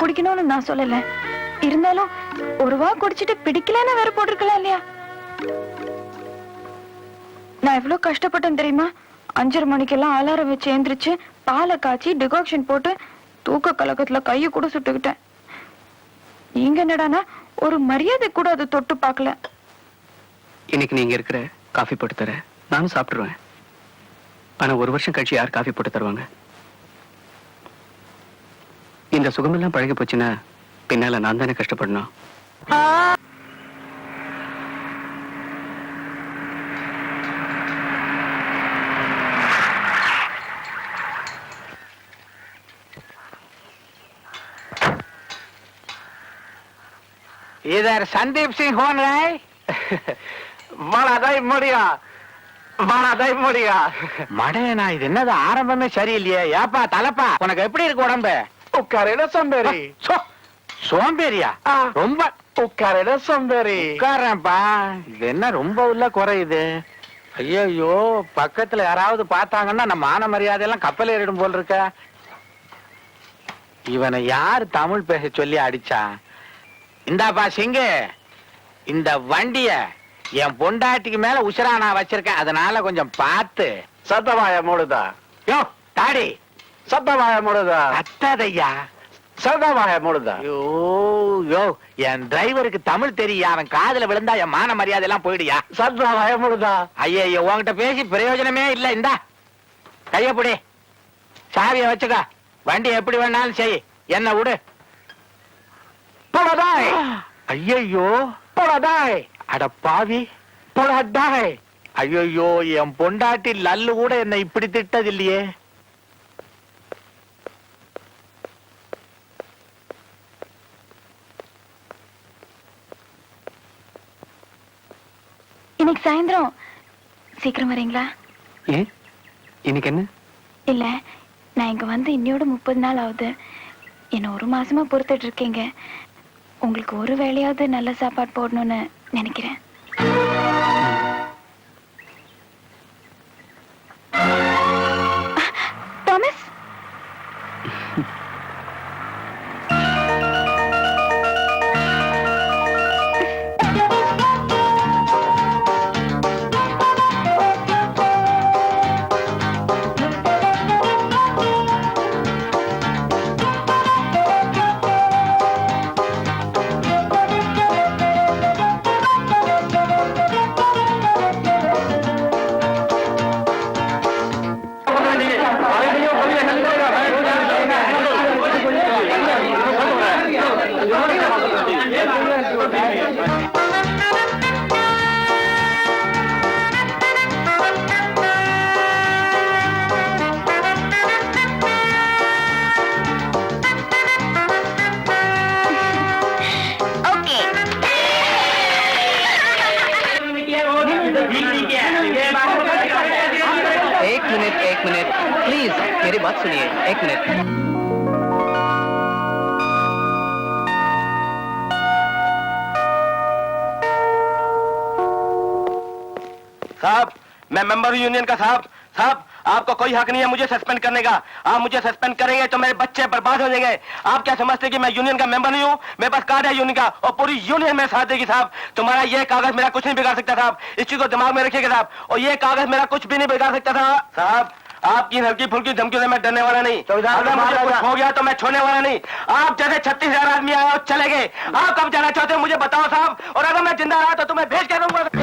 குடிக்கணும்னு நான் சொல்லல. இருந்தாலும் ஒரு வா குடிச்சிட்டு பிடிக்கலன்னு வேற போட்டிருக்கலாம் இல்லையா? நான் எவ்வளவு கஷ்டப்பட்டேன் தெரியுமா? அஞ்சரை மணிக்கெல்லாம் அலாரம் வச்சு எந்திரிச்சு பாலை காய்ச்சி டிகாக்ஷன் போட்டு தூக்க கலக்கத்துல கையை கூட சுட்டுக்கிட்டேன். நீங்க என்னடானா ஒரு மரியாதை கூட அது தொட்டு பார்க்கல. இன்னைக்கு நீங்க இருக்கிற காஃபி போட்டு தர நானும் சாப்பிட்டுருவேன். ஆனா ஒரு வருஷம் கழிச்சு யார் காஃபி போட்டு தருவாங்க? இந்த சுகமெல்லாம் பழகி போச்சுன்னா பின்னால நான் தானே கஷ்டப்படணும். இதர் சந்தீப் சிங் ஹோன் ராய்? வாடாதை முடியா வாடாதை முடியா மடையனா இது என்னது? ஆரம்பமே சரியில்லையே. ஏப்பா தலைப்பா உனக்கு எப்படி இருக்கு உடம்பு? உட்காரையில சோம்பேறி. சோம்பேறியா. ரொம்ப உட்காரையில சோம்பேறி. உட்காரேன்ப்பா. இது என்ன ரொம்ப உள்ள குறையுது ஐயோ பக்கத்துல யாராவது பார்த்தாங்கன்னா நம்ம மான மரியாதை எல்லாம் கப்பல் ஏறிடும் போல் இருக்க. இவனை யார் தமிழ் பேச சொல்லி அடிச்சா? இந்தாப்பா சிங்கு இந்த வண்டிய என் பொண்டாட்டிக்கு மேல உசுரா நான் வச்சிருக்கேன். அதனால கொஞ்சம் பார்த்து. சத்தவாய மூடுதா? யோ தாடி. சத்தவாய மூடுதா அத்தாதையா? சத்தவாய மூடுதா ஐயோ யோ என் டிரைவருக்கு தமிழ் தெரியும் அவன் காதுல விழுந்தா என் மான மரியாதை எல்லாம் போயிடுயா? சத்தவாய மூடுதா ஐயோ உன்கிட்ட பேசி பிரயோஜனமே இல்ல. இந்தா கைய புடி. சாவிய வச்சுக்க. வண்டி எப்படி வேணாலும் செய். என்ன விடு. போடாதாய் ஐயோ போடாதாய் அட பாவி. போடாதாய் ஐயோ என் பொண்டாட்டி லல்லு கூட என்னை இப்படி திட்டது இன்னைக்கு சாயந்தரம். சீக்கிரம் வரீங்களா? ஏன்? இன்னைக்கு என்ன? இல்ல நான் இங்க வந்து இன்னையோட முப்பது நாள் ஆகுது. என்ன ஒரு மாசமா பொறுத்துட்டு இருக்கீங்க. உங்களுக்கு ஒரு வேளையாவது நல்ல சாப்பாடு போடணும்னு நினைக்கிறேன். एक मिनट। प्लीज़ मेरी बात सुनिए। एक मिनट। साहब, मैं मेंबर यूनियन का साहब। साहब, आपको कोई हक नहीं है मुझे सस्पेंड करने का। आप मुझे सस्पेंड करेंगे तो मेरे बच्चे बर्बाद हो जाएँगे। आप क्या समझते हैं कि मैं यूनियन का मेंबर नहीं हूँ? मेरे पास कार्ड है यूनियन का और पूरी यूनियन मेरे साथ देगी साहब। तुम्हारा ये कागज़ मेरा कुछ नहीं बिगाड़ सकता साहब। इस चीज़ को दिमाग में रखिएगा साहब। और ये कागज़ मेरा कुछ भी नहीं बिगाड़ सकता था। साहब आपकी हल्की फुल्की धमकी से मैं डरने वाला नहीं। अगर मुझे कुछ हो गया तो मैं छोड़ने वाला नहीं। आप जैसे छत्तीस हज़ार आदमी आए और चले गए आप कब जाना चाहते हो मुझे बताओ साहब। और अगर मैं ज़िंदा रहा तो तुम्हें भेज कर दूँगा?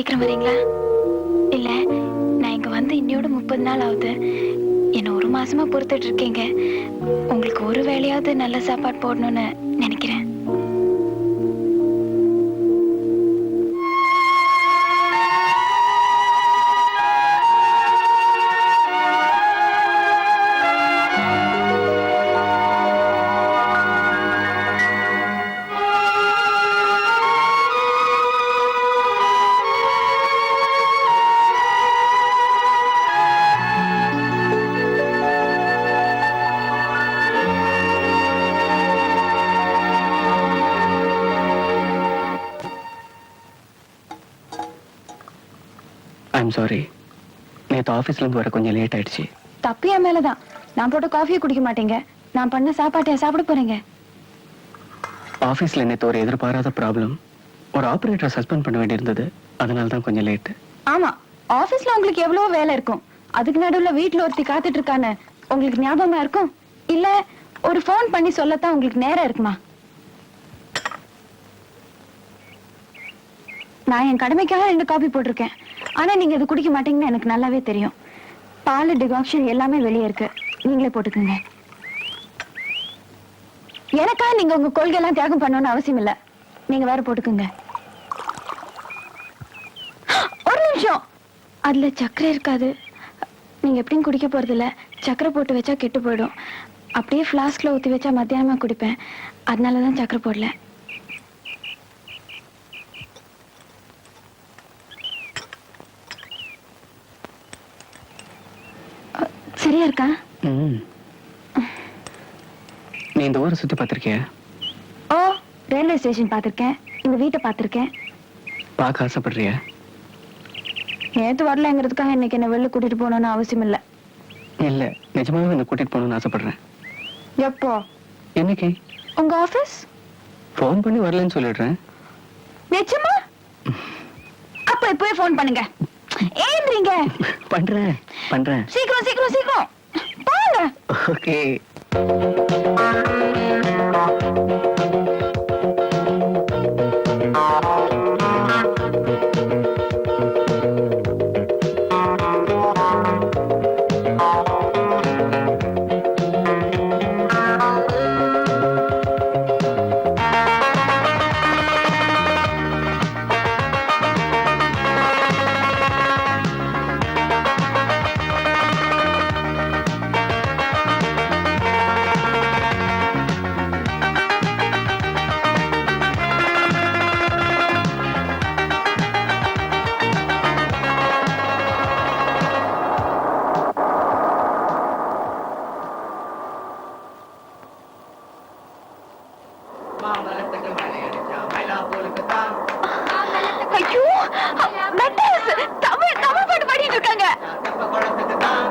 சீக்கிரம் வரீங்களா? இல்ல நான் இங்க வந்து இன்னையோட முப்பது நாள் ஆகுது. என்ன ஒரு மாசமா பொறுத்துட்டு இருக்கீங்க. உங்களுக்கு ஒரு வேலையாவது நல்ல சாப்பாடு போடணும்னு நினைக்கிறேன். ஐம் சாரி நேற்று ஆஃபீஸ்லேருந்து வர கொஞ்சம் லேட் ஆயிடுச்சு. தப்பு என் மேலதான். நான் போட்ட காஃபியை குடிக்க மாட்டீங்க. நான் பண்ண சாப்பாட்டையா சாப்பிட போறீங்க. ஆஃபீஸில் நேற்று ஒரு எதிர்பாராத ப்ராப்ளம் ஒரு ஆப்ரேட்டரை சஸ்பெண்ட் பண்ண வேண்டியிருந்தது. அதனால தான் கொஞ்சம் லேட்டு ஆமா. ஆபீஸ்ல உங்களுக்கு எவ்வளவு வேலை இருக்கும். அதுக்கு நடுவுல வீட்ல ஒருத்தி காத்துட்டு இருக்கான்னு உங்களுக்கு ஞாபகமா இருக்கும்? இல்ல ஒரு ஃபோன் பண்ணி சொல்லத்தான் உங்களுக்கு நேரம் இருக்குமா? நான் என் கடமைக்காக ரெண்டு காபி போட்டிருக்கேன். ஆனா நீங்க இது குடிக்க மாட்டீங்கன்னு எனக்கு நல்லாவே தெரியும். பால் டிகாக்ஷன் எல்லாமே வெளியே இருக்கு. நீங்களே போட்டுக்கோங்க. எனக்கா நீங்க உங்க கொள்கை எல்லாம் தியாகம் பண்ணணும்னு அவசியம் இல்ல. நீங்க வேற போட்டுக்கோங்க. ஒரு நிமிஷம். அதுல சக்கரை இருக்காது. நீங்க எப்படியும் குடிக்க போறது இல்ல சக்கரை போட்டு வச்சா கெட்டு போயிடும். அப்படியே ஃப்ளாஸ்க்ல ஊத்தி வச்சா மத்தியானமா குடிப்பேன். அதனாலதான் சக்கரை போடல. சரியா இருக்கா? நீ இந்த ஊரை சுற்றி பார்த்துருக்கிய? ஓ ரயில்வே ஸ்டேஷன் பார்த்திருக்கேன். இந்த வீட்டை பார்த்திருக்கேன். பார்க்க ஆசைப்படுறிய? நேத்து வரலங்கிறதுக்காக இன்னைக்கு என்ன வெளில கூட்டிட்டு போகணும்னு அவசியம் இல்ல. இல்லை நிஜமாவே என்னை கூட்டிகிட்டு போகணும்னு ஆசைப்படுறேன். எப்போ? என்னைக்கு? உங்க ஆபீஸ் ஃபோன் பண்ணி வரலன்னு சொல்லிடுறேன். நிச்சயமா அப்ப இப்பவே ஃபோன் பண்ணுங்க. ஏன்றீங்க பண்ணுறேன் பண்ணுறேன் சீக்கிரம் சீக்கிரம் சீக்கிரம். போங்க. ஓகே. மாம்பழத்துக்கு மேலே அடிச்சா மயிலா போலுக்கு தான் ஐயோ தமிழ் தமிழ் பாட்டு பாடிட்டு இருக்காங்க. குளத்துக்கு தான்